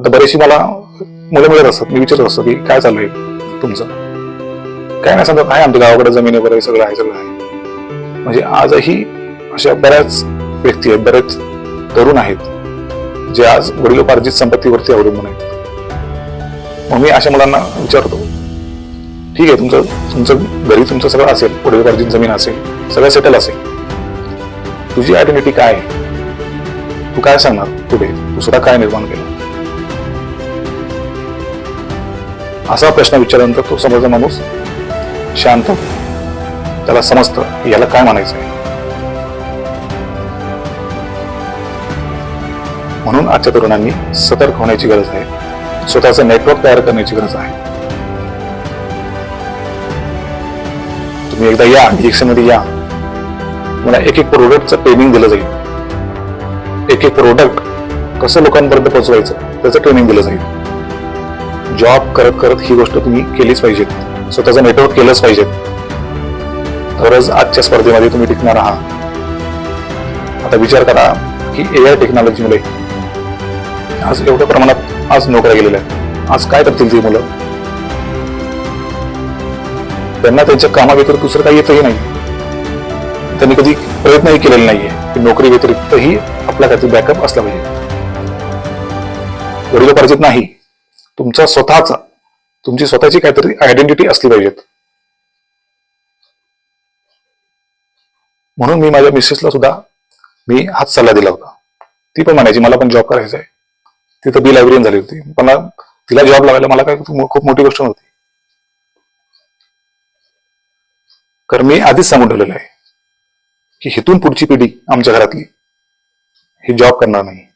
आता बरेचशी मला मुलं मिळत असतात. मी विचारत असतो की काय चालू आहे तुमचं? काय नाही सांगतो काय आमच्या गावाकडे जमीन वगैरे सगळं आहे सगळं आहे. म्हणजे आजही अशा बऱ्याच व्यक्ती आहेत बरेच तरुण आहेत जे आज वडिलोपार्जित संपत्तीवरती अवलंबून आहेत. मग मी अशा मुलांना विचारतो ठीक आहे तुमचं तुमचं घरी तुमचं सगळं असेल वडिलोपार्जित जमीन असेल सगळं सेटल असेल. तुझी आयडेंटिटी काय आहे? तू काय सांगणार पुढे? तू स्वतः काय निर्माण केलं? असा प्रश्न विचारल्यानंतर तो समोरचा माणूस शांत. त्याला समजतं याला काय म्हणायचं आहे म्हणून आजच्या तरुणांनी सतर्क होण्याची गरज आहे. स्वतःचं नेटवर्क तयार करण्याची गरज आहे. तुम्ही एकदा या डिएक्शनमध्ये या. मला एक एक प्रोडक्टचं ट्रेनिंग दिलं जाईल. एक एक प्रोडक्ट कसं लोकांपर्यंत पोहोचवायचं त्याचं ट्रेनिंग दिलं जाईल. जॉब करत करत ही गोष्ट तुम्ही केलीच पाहिजेत. स्वतःचं नेटवर्क केलंच पाहिजेत. तरच आजच्या स्पर्धेमध्ये तुम्ही टिकणार आहात. आता विचार करा की ए आय टेक्नॉलॉजीमुळे आज एवढ्या प्रमाणात आज नोकऱ्या गेलेल्या आहेत. आज काय करतील ती मुलं? त्यांना त्यांच्या कामाव्यतिरिक्त दुसरं काही येतही नाही. त्यांनी कधी प्रयत्नही केलेला नाहीये. की नोकरी व्यतिरिक्तही आपला काहीतरी बॅकअप असला पाहिजे. वडिलोपार्जित नाही. तुमचा स्वतःचा तुमची स्वतःची काहीतरी आयडेंटिटी असली पाहिजेत. म्हणून मी माझ्या मिसेसला सुद्धा मी हाच सल्ला दिला होता. ती पण म्हणायची मला पण जॉब करायचा आहे ती तर बी लायब्ररीन झाली होती. पण मला- तिला जॉब लावायला मला काय खूप मोठी गोष्ट नव्हती. कारण मी आधीच सांगून ठेवलेलं आहे की हिथून पुढची पिढी आमच्या घरातली ही जॉब करणार नाही.